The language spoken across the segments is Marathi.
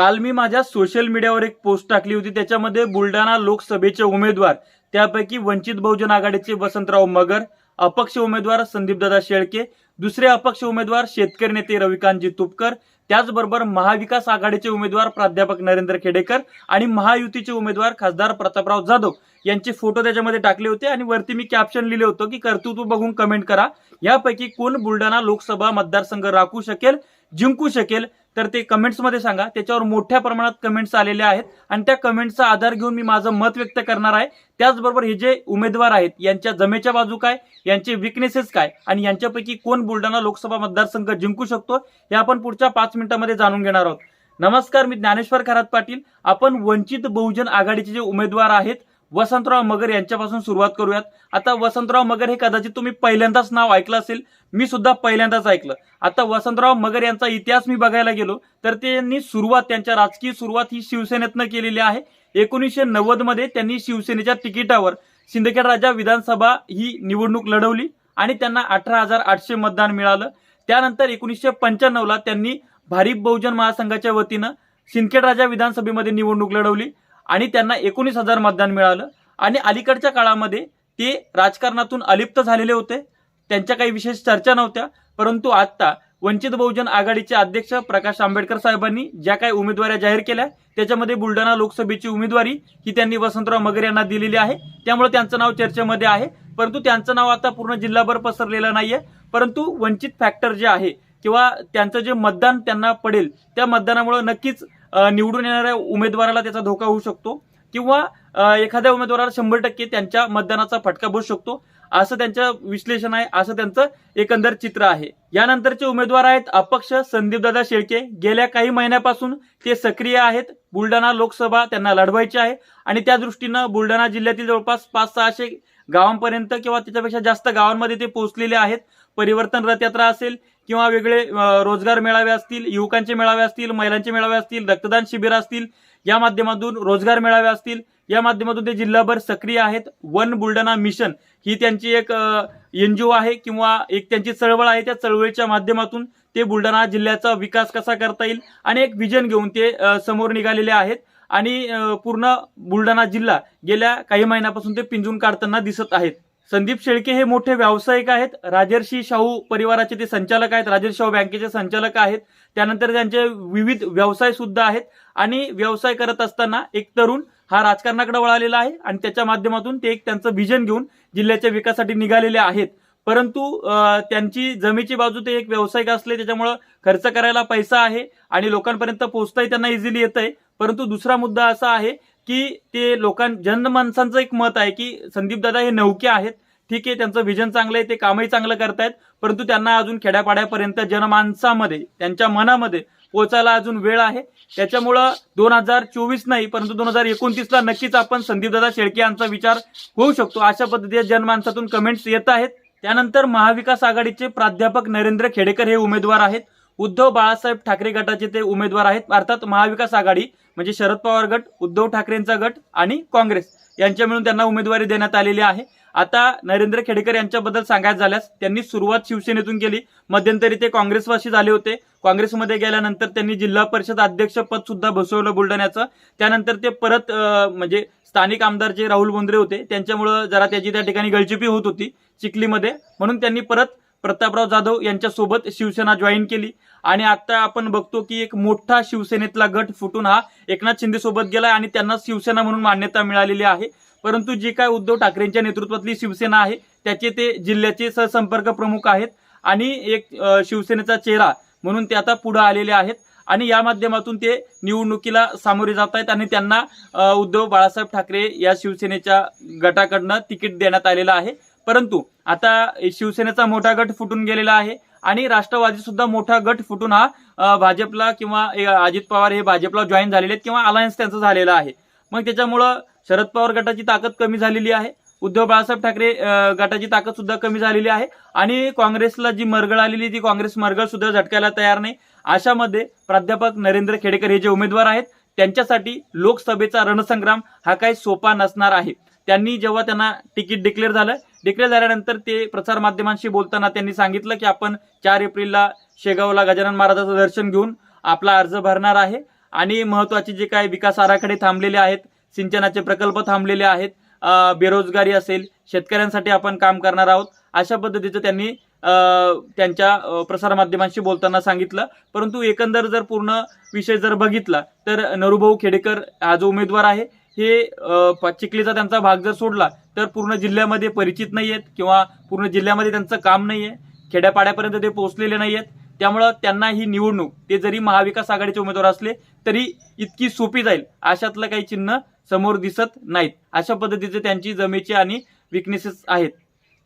काल मी माझ्या सोशल मीडियावर एक पोस्ट टाकली होती. त्याच्यामध्ये बुलढाणा लोकसभेचे उमेदवार त्यापैकी वंचित बहुजन आघाडीचे वसंतराव मगर अपक्ष उमेदवार संदीपदादा शेळके दुसरे अपक्ष उमेदवार शेतकरी नेते रविकांतजी तुपकर त्याचबरोबर महाविकास आघाडीचे उमेदवार प्राध्यापक नरेंद्र खेडेकर आणि महायुतीचे उमेदवार खासदार प्रतापराव जाधव यांचे फोटो त्याच्यामध्ये टाकले होते आणि वरती मी कॅप्शन लिहिले होतं की कर्तृत्व बघून कमेंट करा. यापैकी कोण बुलढाणा लोकसभा मतदारसंघ राखू शकेल जिंकू शकेल तर ते कमेंट्समध्ये सांगा. त्याच्यावर मोठ्या प्रमाणात कमेंट्स आलेले आहेत. आणि त्या कमेंट्सचा आधार घेऊन मी माझं मत व्यक्त करणार आहे. त्याचबरोबर हे जे उमेदवार आहेत यांच्या जमेच्या बाजू काय यांचे विकनेसेस काय आणि यांच्यापैकी कोण बुलढाणा लोकसभा मतदारसंघ जिंकू शकतो हे आपण पुढच्या पाच मिनिटांमध्ये जाणून घेणार आहोत. नमस्कार मी ज्ञानेश्वर खरात पाटील. आपण वंचित बहुजन आघाडीचे जे उमेदवार आहेत वसंतराव मगर यांच्यापासून सुरुवात करूयात. आता वसंतराव मगर हे कदाचित तुम्ही पहिल्यांदाच नाव ऐकलं असेल. मी सुद्धा पहिल्यांदाच ऐकलं. आता वसंतराव मगर यांचा इतिहास मी बघायला गेलो तर त्यांनी सुरुवात त्यांच्या राजकीय सुरुवात ही शिवसेनेतनं केलेली आहे. एकोणीसशे नव्वदमध्ये त्यांनी शिवसेनेच्या तिकिटावर सिंदखेड राजा विधानसभा ही निवडणूक लढवली आणि त्यांना अठरा हजार आठशे मतदान मिळालं. त्यानंतर एकोणीसशे पंच्याण्णवला त्यांनी भारिप बहुजन महासंघाच्या वतीनं सिंदखेड राजा विधानसभेमध्ये निवडणूक लढवली. आणि त्यांना एकोणीस हजार मतदान मिळालं. आणि अलीकडच्या काळामध्ये ते राजकारणातून अलिप्त झालेले होते. त्यांच्या काही विशेष चर्चा नव्हत्या. परंतु आत्ता वंचित बहुजन आघाडीचे अध्यक्ष प्रकाश आंबेडकर साहेबांनी ज्या काही उमेदवाऱ्या जाहीर केल्या त्याच्यामध्ये बुलढाणा लोकसभेची उमेदवारी ही त्यांनी वसंतराव मगर यांना दिलेली आहे. त्यामुळे त्यांचं नाव चर्चेमध्ये आहे. परंतु त्यांचं नाव आता पूर्ण जिल्हाभर पसरलेलं नाहीये. परंतु वंचित फॅक्टर जे आहे किंवा त्यांचं जे मतदान त्यांना पडेल त्या मतदानामुळे नक्कीच निवडून येणाऱ्या उमेदवाराला त्याचा धोका होऊ शकतो किंवा एखाद्या उमेदवाराला शंभर टक्के त्यांच्या मतदानाचा फटका बसू शकतो. असं त्यांचं विश्लेषण आहे असं त्यांचं एकंदर चित्र आहे. यानंतरचे उमेदवार आहेत अपक्ष संदीपदादा शेळके. गेल्या काही महिन्यापासून ते सक्रिय आहेत. बुलढाणा लोकसभा त्यांना लढवायची आहे आणि त्या दृष्टीनं बुलढाणा जिल्ह्यातील जवळपास पाच सहाशे गावांपर्यंत किंवा त्याच्यापेक्षा जास्त गावांमध्ये ते पोहोचलेले आहेत. परिवर्तन रथयात्रा असेल किंवा वेगळे रोजगार मेळावे असतील युवकांचे मेळावे असतील महिलांचे मेळावे असतील रक्तदान शिबिर असतील या माध्यमातून रोजगार मेळावे असतील या माध्यमातून ते जिल्हाभर सक्रिय आहेत. वन बुलढाणा मिशन ही त्यांची एक एनजीओ आहे किंवा एक त्यांची चळवळ आहे. त्या चळवळीच्या माध्यमातून ते बुलढाणा जिल्ह्याचा विकास कसा करता येईल आणि एक विजन घेऊन ते समोर निघालेले आहेत. आणि पूर्ण बुलढाणा जिल्हा गेल्या काही महिन्यापासून ते पिंजून काढताना दिसत आहेत. संदीप शेळके हे मोठे व्यावसायिक आहेत. राजर्षी शाहू परिवाराचे ते संचालक आहेत. राजर्षी शाहू बँकेचे संचालक आहेत. त्यानंतर त्यांचे विविध व्यवसाय सुद्धा आहेत. आणि व्यवसाय करत असताना एक तरुण हा राजकारणाकडे वळालेला आहे आणि त्याच्या माध्यमातून ते एक त्यांचं विजन घेऊन जिल्ह्याच्या विकासासाठी निघालेले आहेत. परंतु त्यांची जमीची बाजू ते एक व्यावसायिक असले त्याच्यामुळं खर्च करायला पैसा आहे आणि लोकांपर्यंत पोहोचताही त्यांना इझिली येत आहे परंतु दुसरा मुद्दा असा आहे की ते लोकां जनमानसांचं एक मत आहे की संदीप दादा हे नौके आहेत. ठीक आहे त्यांचं विजन चांगलं आहे ते कामही चांगलं करतायत. परंतु त्यांना अजून खेड्यापाड्यापर्यंत जनमानसामध्ये त्यांच्या मनामध्ये पोचायला अजून वेळ आहे. त्याच्यामुळं दोन हजार चोवीस नाही परंतु दोन हजार एकोणतीसला नक्कीच आपण संदीपदादा शेळके यांचा विचार होऊ शकतो. अशा पद्धतीने जनमानसातून कमेंट्स येत आहेत. त्यानंतर महाविकास आघाडीचे प्राध्यापक नरेंद्र खेडेकर हे उमेदवार आहेत. उद्धव बाळासाहेब ठाकरे गटाचे ते उमेदवार आहेत. अर्थात महाविकास आघाडी म्हणजे शरद पवार गट उद्धव ठाकरेंचा गट आणि काँग्रेस यांच्या मिळून त्यांना उमेदवारी देण्यात आलेली आहे. आता नरेंद्र खेडेकर यांच्याबद्दल सांगायचं झाल्यास त्यांनी सुरुवात शिवसेनेतून केली. मध्यंतरी ते काँग्रेसवासी झाले होते. काँग्रेसमध्ये गेल्यानंतर त्यांनी जिल्हा परिषद अध्यक्षपद सुद्धा बसवलं बुलढाण्याचं. त्यानंतर ते परत म्हणजे स्थानिक आमदार जे राहुल बोंद्रे होते त्यांच्यामुळं जरा त्याची त्या ठिकाणी गळचिपी होत होती चिखलीमध्ये. म्हणून त्यांनी परत प्रतापराव जाधव यांच्यासोबत शिवसेना जॉईन केली. आणि आता आपण बघतो की एक मोठा शिवसेनेतला गट फुटून हा एकनाथ शिंदे सोबत गेला आणि त्यांना शिवसेना म्हणून मान्यता मिळालेली आहे. परंतु जी काय उद्धव ठाकरेंच्या नेतृत्वातली शिवसेना आहे त्याचे ते जिल्ह्याचे सहसंपर्क प्रमुख आहेत आणि एक शिवसेनेचा चेहरा म्हणून ते आता पुढे आलेले आहेत. आणि या माध्यमातून ते निवडणुकीला सामोरे जात आहेत आणि त्यांना उद्धव बाळासाहेब ठाकरे या शिवसेनेच्या गटाकडनं तिकीट देण्यात आलेलं आहे. परंतु आता शिवसेनेचा मोठा गट फुटून गेलेला आहे आणि राष्ट्रवादी सुद्धा मोठा गट फुटून हा भाजपला किंवा अजित पवार हे भाजपला जॉईन झालेले आहेत किंवा अलायन्स त्यांचं झालेलं आहे. मग त्याच्यामुळं शरद पवार गटाची ताकद कमी झालेली आहे. उद्धव बाळासाहेब ठाकरे गटाची ताकद सुद्धा कमी झालेली आहे. आणि काँग्रेसला जी मरगळ आलेली ती काँग्रेस मरगळ सुद्धा झटकायला तयार नाही. अशामध्ये प्राध्यापक नरेंद्र खेडेकर हे जे उमेदवार आहेत त्यांच्यासाठी लोकसभेचा रणसंग्राम हा काही सोपा नसणार आहे. त्यांनी जेव्हा त्यांना तिकीट डिक्लेअर झालं डिक्लेअर झाल्यानंतर ते प्रसार माध्यमांशी बोलताना त्यांनी सांगितलं की आपण चार एप्रिलला शेगावला गजानन महाराजाचं दर्शन घेऊन आपला अर्ज भरणार आहे. आणि महत्त्वाचे जे काही विकास आराखडे थांबलेले आहेत सिंचनाचे प्रकल्प थांबलेले आहेत बेरोजगारी असेल शेतकऱ्यांसाठी आपण काम करणार आहोत अशा पद्धतीचं त्यांनी त्यांच्या प्रसारमाध्यमांशी बोलताना सांगितलं. परंतु एकंदर जर पूर्ण विषय जर बघितला तर नरुभाऊ खेडेकर हा जो उमेदवार आहे. हे चिखलीचा त्यांचा भाग जर सोडला तर पूर्ण जिल्ह्यामध्ये परिचित नाही आहेत किंवा पूर्ण जिल्ह्यामध्ये त्यांचं काम नाही आहे खेड्यापाड्यापर्यंत ते पोहोचलेले नाही आहेत त्यामुळं त्यांना ही निवडणूक ते जरी महाविकास आघाडीचे उमेदवार असले तरी इतकी सोपी जाईल. अशातलं काही चिन्ह समोर दिसत नाहीत. अशा पद्धतीचे त्यांची जमेची आणि विकनेसेस आहेत.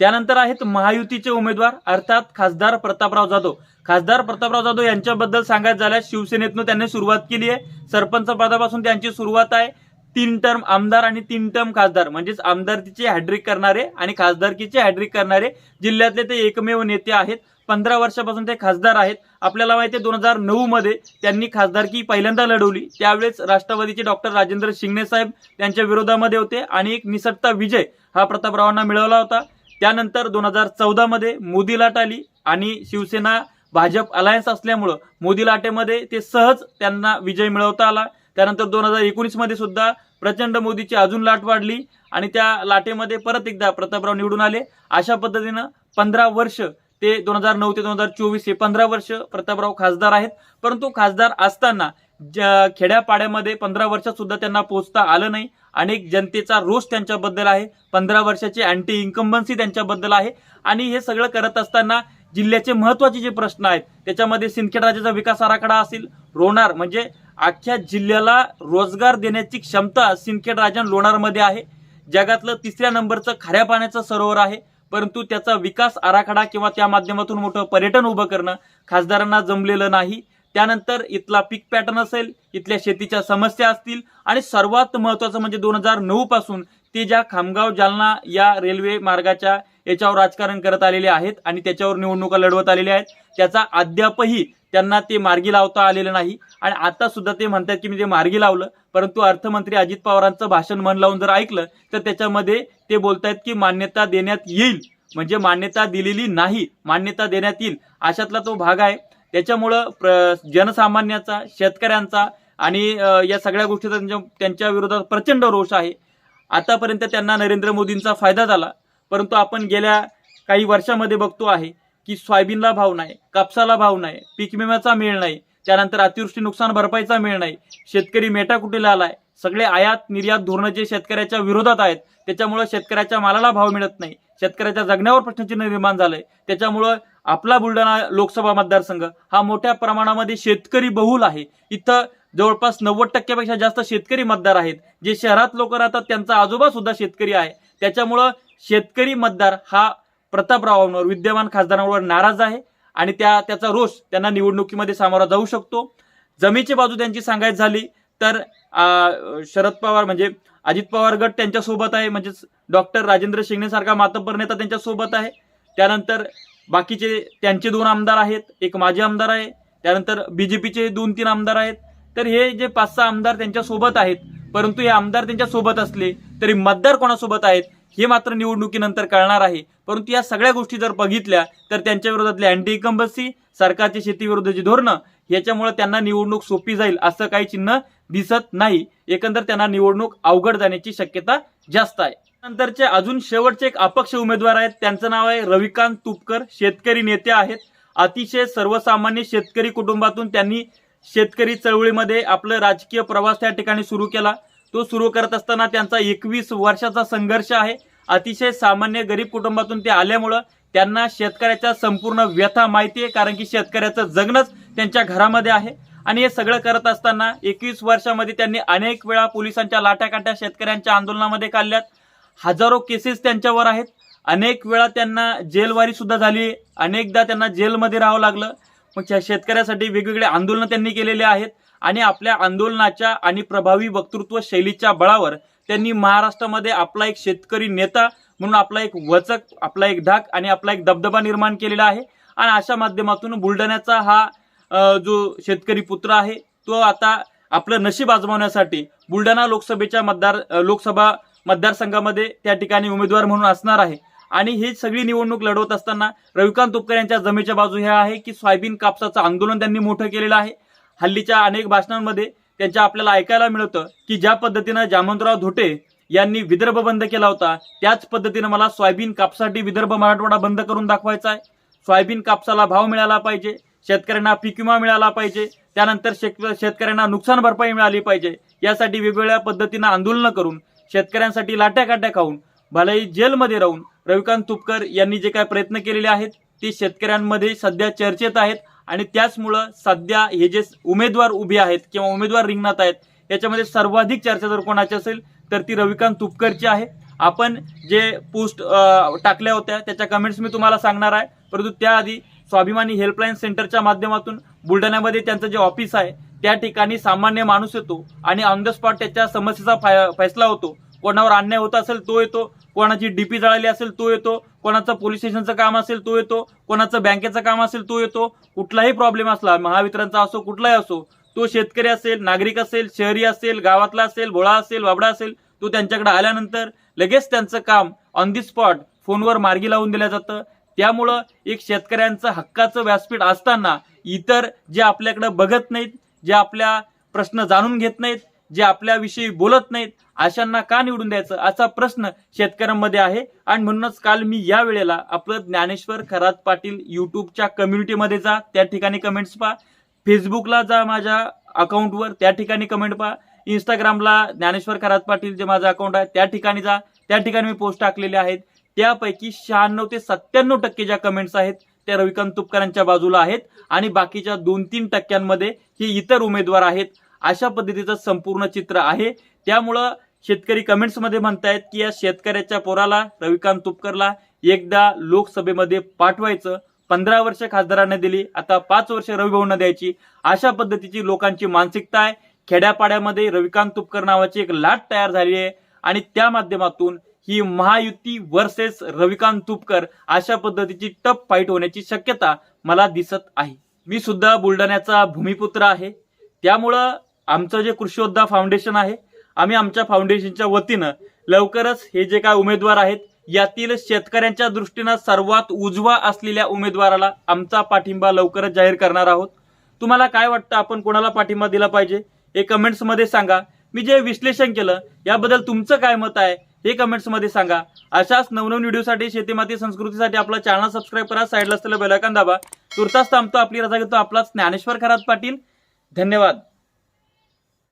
त्यानंतर आहेत महायुतीचे उमेदवार अर्थात खासदार प्रतापराव जाधव. खासदार प्रतापराव जाधव यांच्याबद्दल सांगायचं झाल्यास शिवसेनेतनं त्यांनी सुरुवात केली आहे. सरपंच पदापासून त्यांची सुरुवात आहे. तीन टर्म आमदार आणि तीन टर्म खासदार. म्हणजेच आमदारकीचे हॅड्रिक करणारे आणि खासदारकीचे हॅड्रिक करणारे जिल्ह्यातले ते एकमेव नेते आहेत. पंधरा वर्षापासून ते खासदार आहेत. आपल्याला माहिती आहे दोन हजार नऊ मध्ये त्यांनी खासदारकी पहिल्यांदा लढवली. त्यावेळेस राष्ट्रवादीचे डॉक्टर राजेंद्र शिंगणे साहेब त्यांच्या विरोधामध्ये होते आणि एक निसटता विजय हा प्रतापरावांना मिळवला होता. त्यानंतर दोन हजार चौदामध्ये मोदी लाट आली आणि शिवसेना भाजप अलायन्स असल्यामुळं मोदी लाटेमध्ये ते सहज त्यांना विजय मिळवता आला. त्यानंतर दोन हजार एकोणीसमध्ये सुद्धा प्रचंड मोदीची अजून लाट वाढली आणि त्या लाटेमध्ये परत एकदा प्रतापराव निवडून आले. अशा पद्धतीनं पंधरा वर्ष ते दोन हजार नऊ ते दोन हजार चोवीस हे पंधरा वर्ष प्रतापराव खासदार आहेत. परंतु खासदार असताना खेड्यापाड्यामध्ये पंधरा वर्षात सुद्धा त्यांना पोहोचता आलं नाही. अनेक जनतेचा रोष त्यांच्याबद्दल आहे. पंधरा वर्षाची अँटी इन्कम्बन्सी त्यांच्याबद्दल आहे. आणि हे सगळं करत असताना जिल्ह्याचे महत्त्वाचे जे प्रश्न आहेत त्याच्यामध्ये सिंदखेड राज्याचा विकास आराखडा असेल रोणार म्हणजे अख्ख्या जिल्ह्याला रोजगार देण्याची क्षमता सिंदखेड राजा लोणारमध्ये आहे. जगातलं तिसऱ्या नंबरचं खऱ्या पाण्याचं सरोवर आहे. परंतु त्याचा विकास आराखडा किंवा त्या माध्यमातून मोठं पर्यटन उभं करणं खासदारांना जमलेलं नाही. त्यानंतर इथला पीक पॅटर्न असेल इथल्या शेतीच्या समस्या असतील आणि सर्वात महत्वाचं म्हणजे दोन हजार नऊ पासून ते ज्या खामगाव जालना या रेल्वे मार्गाच्या याच्यावर राजकारण करत आलेले आहेत आणि त्याच्यावर निवडणुका लढवत आलेल्या आहेत त्याचा अद्यापही त्यांना ते मार्गी लावता आलेलं नाही. आणि आता सुद्धा ते म्हणतात की मी ते मार्गी लावलं परंतु अर्थमंत्री अजित पवारांचं भाषण मन लावून जर ऐकलं तर त्याच्यामध्ये ते बोलतायत की मान्यता देण्यात येईल. म्हणजे मान्यता दिलेली नाही मान्यता देण्यात येईल. अशातला तो भाग आहे. त्याच्यामुळं प्र जनसामान्याचा शेतकऱ्यांचा आणि या सगळ्या गोष्टीचा त्यांच्या त्यांच्या विरोधात प्रचंड रोष आहे. आतापर्यंत त्यांना नरेंद्र मोदींचा फायदा झाला परंतु आपण गेल्या काही वर्षामध्ये बघतो आहे की सोयाबीनला भाव नाही कापसाला भाव नाही पीक विम्याचा मेळ नाही त्यानंतर अतिवृष्टी नुकसान भरपाईचा मेळ नाही शेतकरी मेटाकुटीला आलाय सगळे आयात निर्यात धोरणं जे शेतकऱ्याच्या विरोधात आहेत त्याच्यामुळं शेतकऱ्याच्या मालाला भाव मिळत नाही. शेतकऱ्याच्या जगण्यावर प्रश्नचिन्ह निर्माण झालंय. त्याच्यामुळं आपला बुलढाणा लोकसभा मतदारसंघ हा मोठ्या प्रमाणामध्ये शेतकरी बहुल आहे. इथं जवळपास नव्वद टक्क्यापेक्षा जास्त शेतकरी मतदार आहेत. जे शहरात लोक राहतात त्यांचा आजोबा सुद्धा शेतकरी आहे. त्याच्यामुळं शेतकरी मतदार हा प्रतापरावांवर विद्यमान खासदारांवर नाराज आहे. आणि त्या त्याचा रोष त्यांना निवडणुकीमध्ये सामोरा जाऊ शकतो. जमीची बाजू त्यांची सांगायची झाली तर शरद पवार म्हणजे अजित पवार गट त्यांच्यासोबत आहे म्हणजेच डॉक्टर राजेंद्र शिंगणे सारखा मातब्बर नेता त्यांच्यासोबत आहे. त्यानंतर बाकीचे त्यांचे दोन आमदार आहेत एक माजी आमदार आहे त्यानंतर बीजेपीचे दोन तीन आमदार आहेत. तर हे जे पाच सहा आमदार त्यांच्यासोबत आहेत परंतु हे आमदार त्यांच्यासोबत असले तरी मतदार कोणासोबत आहेत हे मात्र निवडणुकीनंतर कळणार आहे. परंतु या सगळ्या गोष्टी जर बघितल्या तर त्यांच्या विरोधातली अँटी इकम्बन्सी सरकारचे शेतीविरोधाची धोरणं याच्यामुळे त्यांना निवडणूक सोपी जाईल असं काही चिन्ह दिसत नाही. एकंदर त्यांना निवडणूक अवघड जाण्याची शक्यता जास्त आहे. नंतरचे अजून शेवटचे एक अपक्ष उमेदवार आहेत. त्यांचं नाव आहे रविकांत तुपकर. शेतकरी नेते आहेत. अतिशय सर्वसामान्य शेतकरी कुटुंबातून त्यांनी शेतकरी चळवळीमध्ये आपलं राजकीय प्रवास त्या ठिकाणी सुरू केला. तो सुरू करत असताना त्यांचा एकवीस वर्षाचा संघर्ष आहे. अतिशय सामान्य गरीब कुटुंबातून ते आल्यामुळं त्यांना शेतकऱ्याच्या संपूर्ण व्यथा माहिती आहे. कारण की शेतकऱ्याचं जगणंच त्यांच्या घरामध्ये आहे. आणि हे सगळं करत असताना एकवीस वर्षामध्ये त्यांनी अनेक वेळा पोलिसांच्या लाट्याकाट्या शेतकऱ्यांच्या आंदोलनामध्ये काढल्यात. हजारो केसेस त्यांच्यावर आहेत. अनेक वेळा त्यांना जेलवारी सुद्धा झाली. अनेकदा त्यांना जेलमध्ये राहावं लागलं. मग त्या शेतकऱ्यासाठी वेगवेगळे आंदोलनं त्यांनी केलेले आहेत. आणि आपल्या आंदोलनाच्या आणि प्रभावी वक्तृत्व शैलीच्या बळावर त्यांनी महाराष्ट्रामध्ये आपला एक शेतकरी नेता म्हणून आपला एक वचक आपला एक धाक आणि आपला एक दबदबा निर्माण केलेला आहे. आणि अशा माध्यमातून बुलढाण्याचा हा जो शेतकरी पुत्र आहे तो आता आपलं नशीब आजमावण्यासाठी बुलढाणा लोकसभेच्या मतदार लोकसभा मतदारसंघामध्ये त्या ठिकाणी उमेदवार म्हणून असणार आहे. आणि ही सगळी निवडणूक लढवत असताना रविकांत तुपकर यांच्या जमेच्या बाजू ह्या आहे की सोयाबीन कापसाचं आंदोलन त्यांनी मोठं केलेलं आहे. हल्लीच्या अनेक भाषणांमध्ये त्यांच्या आपल्याला ऐकायला मिळतं की ज्या पद्धतीनं जामंतराव धोटे यांनी विदर्भ बंद केला होता त्याच पद्धतीनं मला सोयाबीन कापसासाठी विदर्भ मराठवाडा बंद करून दाखवायचा आहे. सोयाबीन कापसाला भाव मिळाला पाहिजे शेतकऱ्यांना पीक विमा मिळाला पाहिजे त्यानंतर शेत शेतकऱ्यांना नुकसान भरपाई मिळाली पाहिजे यासाठी वेगवेगळ्या पद्धतीनं आंदोलनं करून शेतकऱ्यांसाठी लाट्या काट्या खाऊन भलेही जेलमध्ये राहून रविकांत तुपकर यांनी जे काय प्रयत्न केलेले आहेत ते शेतकऱ्यांमध्ये सध्या चर्चेत आहेत आणि त्याचमुळं सध्या हे जे उमेदवार उभे आहेत किंवा उमेदवार रिंगणात आहेत याच्यामध्ये सर्वाधिक चर्चा जर कोणाची असेल तर ती रविकांत तुपकरची आहे. आपण जे पोस्ट टाकल्या होत्या त्याच्या कमेंट्स मी तुम्हाला सांगणार आहे. परंतु त्याआधी स्वाभिमानी हेल्पलाईन सेंटरच्या माध्यमातून बुलढाण्यामध्ये त्यांचं जे ऑफिस आहे त्या ठिकाणी सामान्य माणूस येतो आणि ऑन द स्पॉट त्याच्या समस्येचा फाय- फैसला होतो. कोणावर अन्याय होत असेल तो येतो. कोणाची डीपी जळाली असेल तो येतो. कोणाचं पोलीस स्टेशनचं काम असेल तो येतो. कोणाचं बँकेचं काम असेल तो येतो. कुठलाही प्रॉब्लेम असला महावितरणचा असो कुठलाही असो तो शेतकरी असेल नागरिक असेल शहरी असेल गावातला असेल भोळा असेल वाबडा असेल तो त्यांच्याकडे आल्यानंतर लगेच त्यांचं काम ऑन दी स्पॉट फोनवर मार्गी लावून दिलं जातं. त्यामुळं एक शेतकऱ्यांचं हक्काचं व्यासपीठ असताना इतर जे आपल्याकडे बघत नाहीत जे आपल्या प्रश्न जाणून घेत नाहीत जे आपल्याविषयी बोलत नाहीत अशांना का निवडून द्यायचं? असा प्रश्न शेतकऱ्यांमध्ये आहे. आणि म्हणूनच काल मी या वेळेला आपलं ज्ञानेश्वर खरात पाटील युट्यूबच्या कम्युनिटीमध्ये जा त्या ठिकाणी कमेंट्स पहा. फेसबुकला जा माझ्या अकाउंटवर त्या ठिकाणी कमेंट पहा. इंस्टाग्रामला ज्ञानेश्वर खरात पाटील जे माझं अकाउंट आहे त्या ठिकाणी जा. त्या ठिकाणी मी पोस्ट टाकलेले आहेत. त्यापैकी शहाण्णव ते सत्त्याण्णव टक्के ज्या कमेंट्स आहेत त्या रविकांत तुपकरांच्या बाजूला आहेत. आणि बाकीच्या दोन तीन टक्क्यांमध्ये हे इतर उमेदवार आहेत. अशा पद्धतीचं संपूर्ण चित्र आहे. त्यामुळं शेतकरी कमेंट्समध्ये म्हणतायत की या शेतकऱ्याच्या पोराला रविकांत तुपकरला एकदा लोकसभेमध्ये पाठवायचं. पंधरा वर्ष खासदारांना दिली. आता पाच वर्ष रविभाऊंना द्यायची. अशा पद्धतीची लोकांची मानसिकता आहे. खेड्यापाड्यामध्ये रविकांत तुपकर नावाची एक लाट तयार झाली आहे आणि त्या माध्यमातून ही महायुती वर्सेस रविकांत तुपकर अशा पद्धतीची टप फाईट होण्याची शक्यता मला दिसत आहे. मी सुद्धा बुलढाण्याचा भूमिपुत्र आहे. त्यामुळं आमचं जे कृषीयोद्धा फाउंडेशन आहे आम्ही आमच्या फाउंडेशनच्या वतीनं लवकरच हे जे काय उमेदवार आहेत यातील शेतकऱ्यांच्या दृष्टीनं सर्वात उजवा असलेल्या उमेदवाराला आमचा पाठिंबा लवकरच जाहीर करणार आहोत. तुम्हाला काय वाटतं? आपण कोणाला पाठिंबा दिला पाहिजे? हे कमेंट्समध्ये सांगा. मी जे विश्लेषण केलं याबद्दल तुमचं काय मत आहे हे कमेंट्समध्ये सांगा. अशाच नवनवीन व्हिडिओसाठी शेतीमाती संस्कृतीसाठी आपला चॅनल सबस्क्राईब करा साईडला असलेला बेलायकन दाबा. तुर्तास थांबतो आपली रजा घेतो आपला ज्ञानेश्वर खरात पाटील. धन्यवाद.